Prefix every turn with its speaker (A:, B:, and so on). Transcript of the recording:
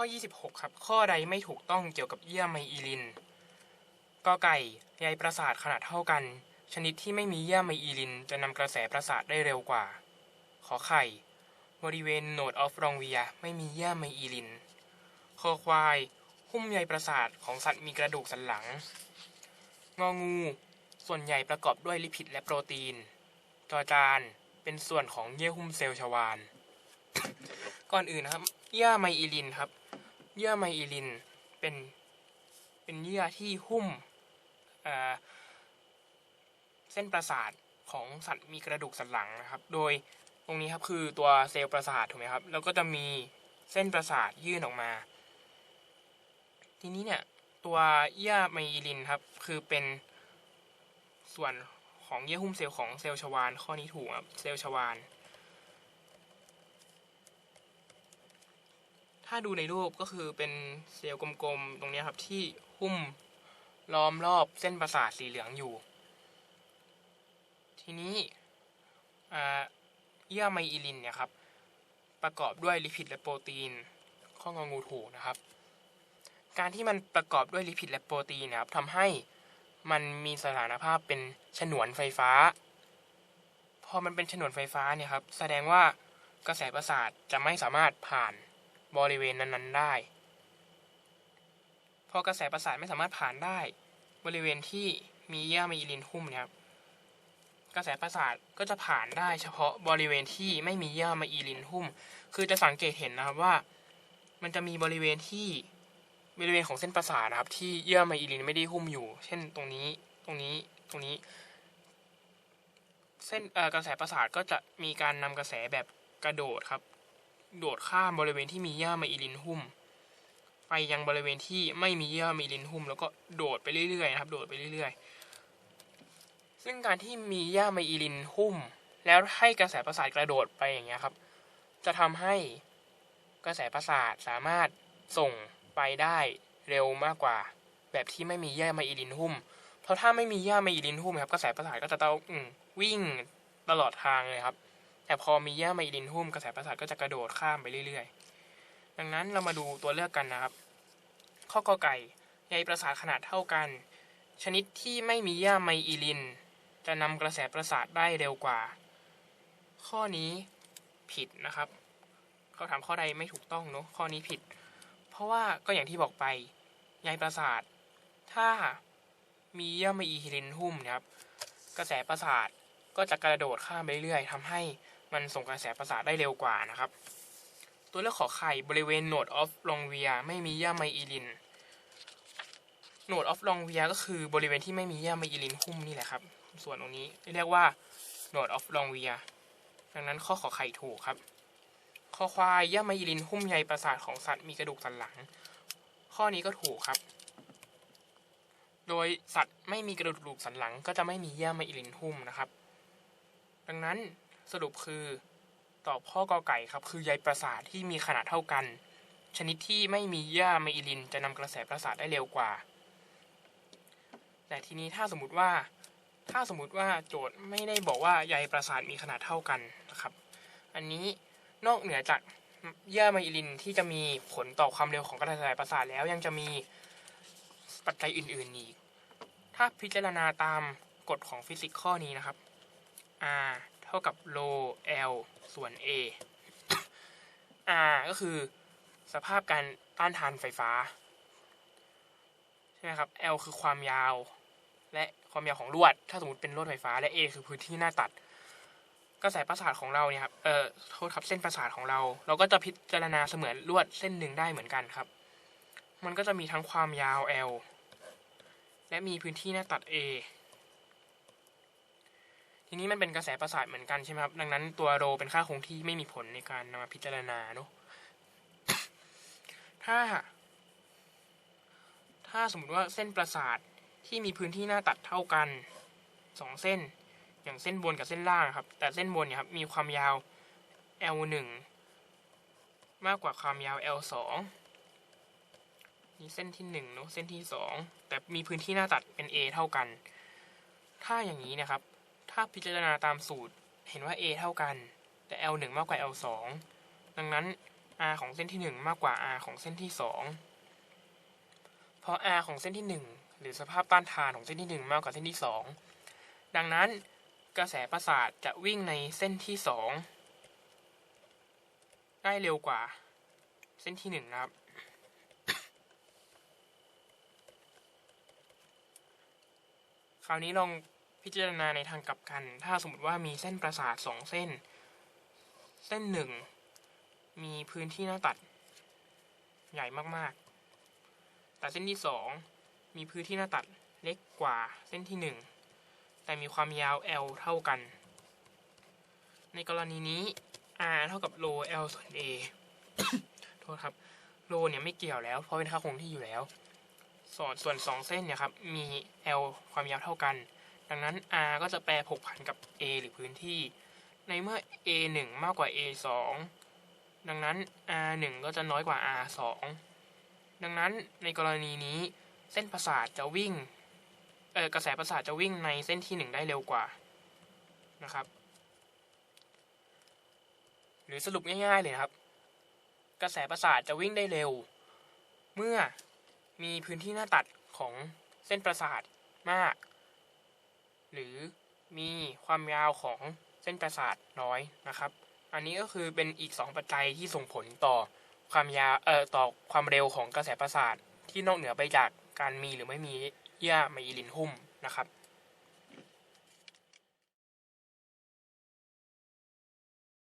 A: ข้อ 26 ครับ ข้อใดไม่ถูกต้องเกี่ยวกับเยื่อไมอีลินกอไก่ใยประสาทขนาดเท่ากัน ชนิดที่ไม่มีเยื่อไมอีลิน จะนำกระแสประสาทได้เร็วกว่า ขอไข่ บริเวณโนดออฟรองเวียไม่มีเยื่อไมอีลินคอควาย หุ้มใยประสาทของสัตว์มีกระดูกสันหลัง งองู ส่วนใหญ่ประกอบด้วยลิพิดและโปรตีน จอจานเป็นส่วนของเยื่อหุ้มเซลล์ชวาล ก่อนอื่นนะครับเยื่อไมอีลินครับ เยื่อไมอีลินเป็นเป็นเยื่อที่หุ้มเเส้นประสาทของสัตว์มีกระดูกสันหลังนะครับ โดยตรงนี้ครับคือตัวเซลล์ประสาทถูกไหมครับ แล้วก็จะมีเส้นประสาทยื่นออกมา ทีนี้เนี่ยตัวเยื่อไมอีลินครับ คือเป็นส่วนของเยื่อหุ้มเซลล์ของเซลล์ชวาลข้อนี้ถูกครับ เซลล์ชวาล ถ้าดูในรูปก็คือเป็นเซลล์กลมๆ ตรงนี้ครับที่หุ้มล้อมรอบเส้นประสาทสีเหลืองอยู่ ทีนี้เยื่อไมอีลินเนี่ยครับ ประกอบด้วยลิพิดและโปรตีน ข้ององูถูนะครับ การที่มันประกอบด้วยลิพิดและโปรตีนนะครับทำให้มันมีสถานภาพเป็นฉนวนไฟฟ้า พอมันเป็นฉนวนไฟฟ้าเนี่ยครับ แสดงว่ากระแสประสาทจะไม่สามารถผ่าน บริเวณนั้นๆได้ พอกระแสประสาทไม่สามารถผ่านได้ บริเวณที่มีเยื่อไมอีลินหุ้มเนี่ยครับกระแสประสาทก็จะผ่านได้เฉพาะบริเวณที่ไม่มีเยื่อไมอีลินหุ้ม คือจะสังเกตเห็นนะครับว่า มันจะมีบริเวณที่บริเวณของเส้นประสาทนะครับ ที่เยื่อไมอีลินไม่ได้หุ้มอยู่ เช่นตรงนี้ตรงนี้ตรงนี้ เส้นกระแสประสาทก็จะมีการนำกระแสแบบกระโดดครับ โดดข้ามบริเวณที่มีเยื่ไมอีลินหุ้ม ไปยังบริเวณที่ไม่มีเยื่ไมอีลินหุ้ม แล้วก็โดดไปเรื่อยๆนะครับโดดไปเรื่อยๆ ซึ่งการที่มีเยื่ไมอีลินหุ้ม แล้วให้กระแสประสาทกระโดดไปอย่างเงี้ยครับ จะทำให้กระแสประสาทสามารถส่งไปได้เร็วมากกว่า แบบที่ไม่มีเยื่ไมอีลินหุ้ม เพราะถ้าไม่มีเยื่ไมอีลินหุ้มครับกระแสประสาทก็จะต้องวิ่งตลอดทางเลยครับ แต่พอมีเยื่อไมลินหุ้มกระแสประสาทก็จะกระโดดข้ามไปเรื่อยๆ ดังนั้นเรามาดูตัวเลือกกันนะครับ ข้อกอไก่ใยประสาทขนาดเท่ากัน ชนิดที่ไม่มีเยื่อไมอีลิน จะนำกระแสประสาทได้เร็วกว่า ข้อนี้ผิดนะครับเขาถามข้อใดไม่ถูกต้องเนอะข้อนี้ผิด เพราะว่าก็อย่างที่บอกไปใยประสาท ถ้ามีเยื่อไมอีลินหุ้มนะครับ กระแสประสาทก็จะกระโดดข้ามไปเรื่อยๆทำให้ มันส่งกระแสประสาทได้เร็วกว่านะครับ ตัวเลือกขอไข่บริเวณโนดออฟลองเวียไม่มีเยื่อไมอีลินโนดออฟลองเวียก็คือบริเวณที่ไม่มีเยื่อไมอีลินหุ้มนี่แหละครับ ส่วนตรงนี้เรียกว่าโนดออฟลองเวียดังนั้นข้อขอไข่ถูกครับข้อควายเยื่อไมอีลินหุ้มใยประสาทของสัตว์มีกระดูกสันหลัง ข้อนี้ก็ถูกครับ โดยสัตว์ไม่มีกระดูกสันหลังก็จะไม่มีเยื่อไมอีลินหุ้มนะครับ ดังนั้น สรุปคือตอบข้อกอไก่ครับ คือใยประสาทที่มีขนาดเท่ากัน ชนิดที่ไม่มีเยื่อไมอีลินจะนำกระแสประสาทได้เร็วกว่า แต่ทีนี้ถ้าสมมติว่า ถ้าสมมติว่าโจทย์ไม่ได้บอกว่าใยประสาทมีขนาดเท่ากันนะครับ อันนี้นอกเหนือจากเยื่อไมอีลินที่จะมีผลต่อความเร็วของกระแสประสาทแล้วยังจะมีปัจจัยอื่น ๆ อีก ถ้าพิจารณาตามกฎของฟิสิกส์ข้อนี้นะครับ R เท่ากับ rho L ส่วน A R ก็คือสภาพการต้านทานไฟฟ้า ใช่ไหมครับ L คือความยาว และความยาวของลวด ถ้าสมมติเป็นลวดไฟฟ้าและ A คือพื้นที่หน้าตัดกระแสประสาทของเราเนี่ยครับ เอ่อ โทษครับ เส้นประสาทของเรา เราก็จะพิจารณาเสมือนลวดเส้นหนึ่งได้เหมือนกันครับ มันก็จะมีทั้งความยาว L และมีพื้นที่หน้าตัด A ทีนี้มันเป็นกระแสประสาทเหมือนกันใช่ไหมครับ ดังนั้นตัวโรเป็นค่าคงที่ไม่มีผลในการนำมาพิจารณาเนาะถ้า ถ้าสมมติว่าเส้นประสาทที่มีพื้นที่หน้าตัดเท่ากันสองเส้น อย่างเส้นบนกับเส้นล่างครับ แต่เส้นบนเนี่ยครับมีความยาว L1 มากกว่าความยาว L2 นี่เส้นที่หนึ่งเนาะเส้นที่สองแต่มีพื้นที่หน้าตัดเป็น A เท่ากัน ถ้าอย่างนี้นะครับ ถ้าพิจารณาตามสูตรเห็นว่า A เท่ากัน แต่ L1 มากกว่า L2 ดังนั้น r ของเส้นที่ 1 มากกว่า r ของเส้นที่ 2 เพราะ r ของเส้นที่ 1 หรือสภาพต้านทานของเส้นที่ 1 มากกว่าเส้นที่ 2 ดังนั้นกระแสประสาทจะวิ่งในเส้นที่ 2 ได้เร็วกว่า เส้นที่1นะครับ คราวนี้ลอง พิจารณาในทางกลับกัน ถ้าสมมติว่ามีเส้นประสาทสองเส้น เส้นหนึ่งมีพื้นที่หน้าตัด ใหญ่มากๆ แต่เส้นที่สองมีพื้นที่หน้าตัดเล็กกว่าเส้นที่หนึ่งแต่มีความยาว L เท่ากัน ในกรณีนี้ R เท่ากับ rho L ส่วน A โทษครับ rho เนี่ยไม่เกี่ยวแล้ว เพราะเป็นค่าคงที่อยู่แล้ว ส่วนส่วนสองเส้นเนี่ยครับ มี L ความยาวเท่ากัน ดังนั้น R ก็จะแปรผกผันกับ A หรือพื้นที่ ในเมื่อ A 1มากกว่า A 2ดังนั้น R 1ก็จะน้อยกว่า R 2ดังนั้นในกรณีนี้เส้นประสาทจะวิ่งเออกระแสประสาทจะวิ่งในเส้นที่ 1 ได้เร็วกว่านะครับ หรือสรุปง่ายๆเลยครับ กระแสประสาทจะวิ่งได้เร็ว เมื่อมีพื้นที่หน้าตัดของเส้นประสาทมาก หรือมีความยาวของเส้นประสาทน้อยนะครับ อันนี้ก็คือเป็นอีก 2 ปัจจัยที่ส่งผลต่อความยาวเอ่อต่อความเร็วของกระแสประสาทที่นอกเหนือไปจากการมีหรือไม่มีเยื่อไมลินหุ้มนะครับ